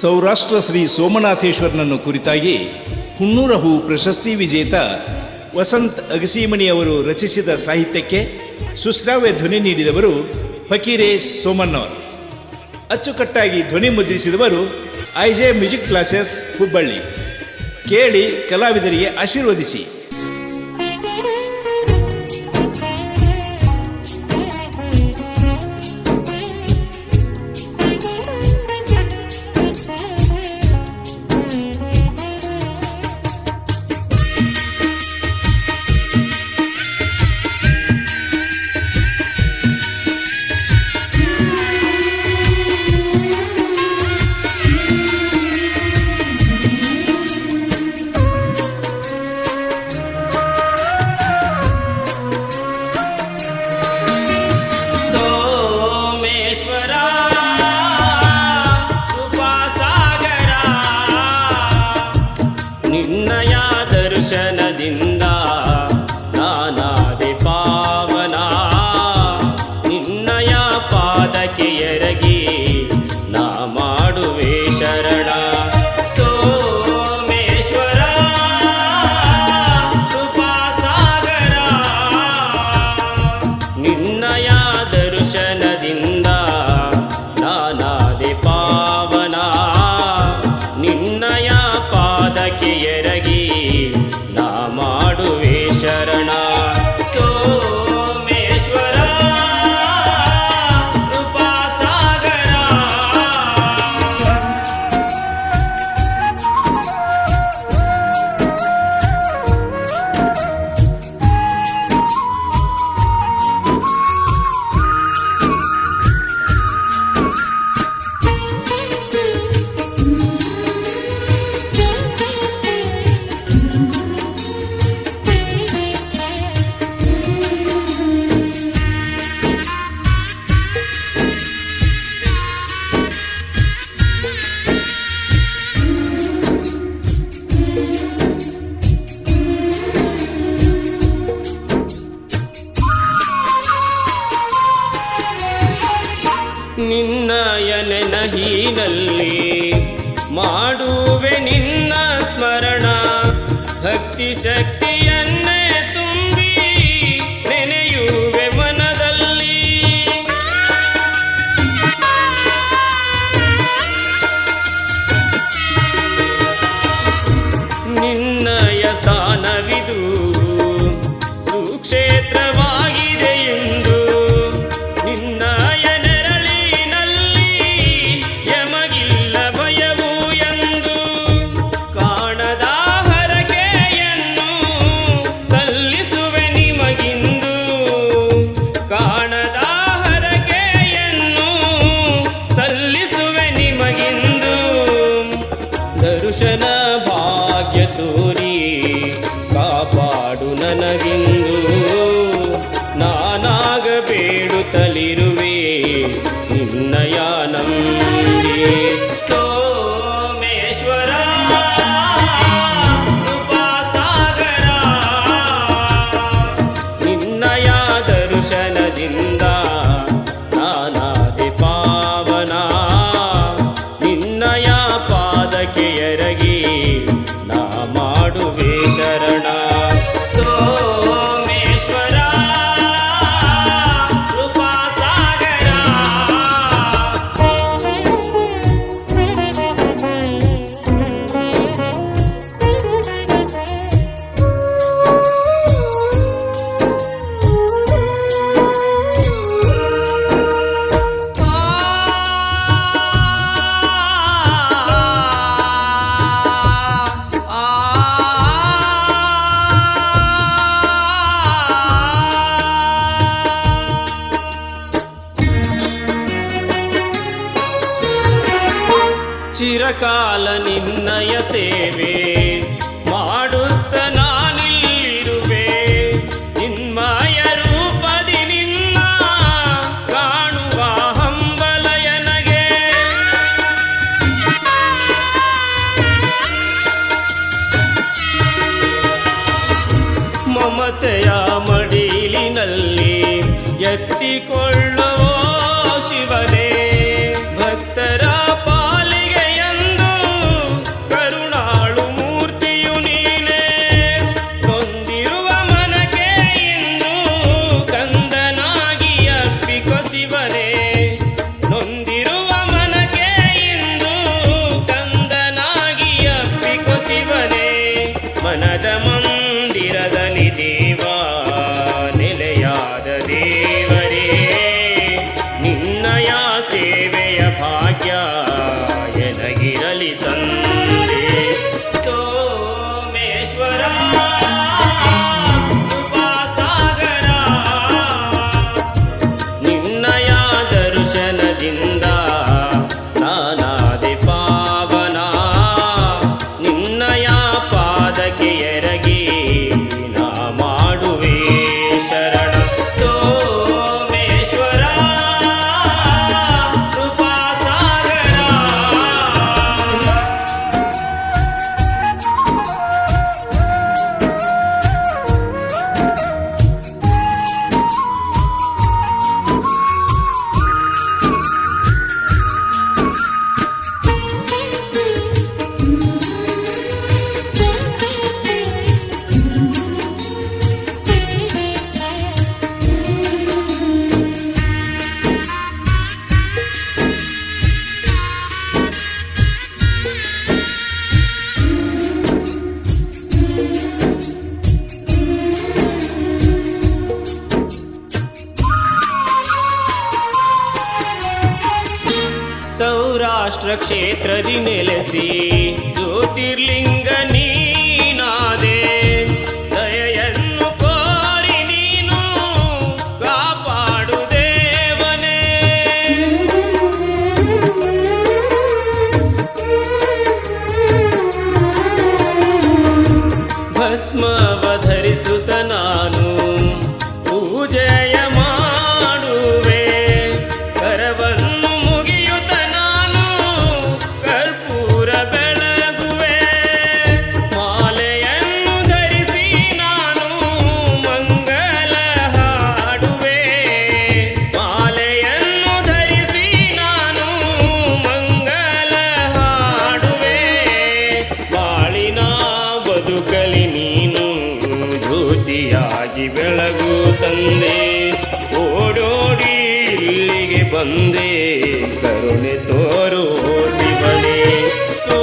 ಸೌರಾಷ್ಟ್ರ ಶ್ರೀ ಸೋಮನಾಥೇಶ್ವರನನ್ನು ಕುರಿತಾಗಿ ಹುಣ್ಣೂರ ಹೂ ಪ್ರಶಸ್ತಿ ವಿಜೇತ ವಸಂತ್ ಅಗಸೀಮಣಿ ಅವರು ರಚಿಸಿದ ಸಾಹಿತ್ಯಕ್ಕೆ ಸುಶ್ರಾವ್ಯ ಧ್ವನಿ ನೀಡಿದವರು ಫಕೀರೆ ಸೋಮಣ್ಣವರ್. ಅಚ್ಚುಕಟ್ಟಾಗಿ ಧ್ವನಿ ಮುದ್ರಿಸಿದವರು I J music classes Hubballi. ಕೇಳಿ ಕಲಾವಿದರಿಗೆ ಆಶೀರ್ವದಿಸಿ. ಹೀನಲ್ಲಿ ಮಾಡುವೆ ನಿನ್ನ ಸ್ಮರಣ ಭಕ್ತಿ ಶಕ್ತಿಯ tori చిరకాల నిన్నయ సేవే. విరలితన్ రాష్ట్రక్షేత్రది నెలసి జ్యోతిర్లింగ నీనాదే. దయయన్ను పూజయమా ಬಂದೇ ಕರುಣೆ ತೋರು ಶಿವನೇ ಸೋ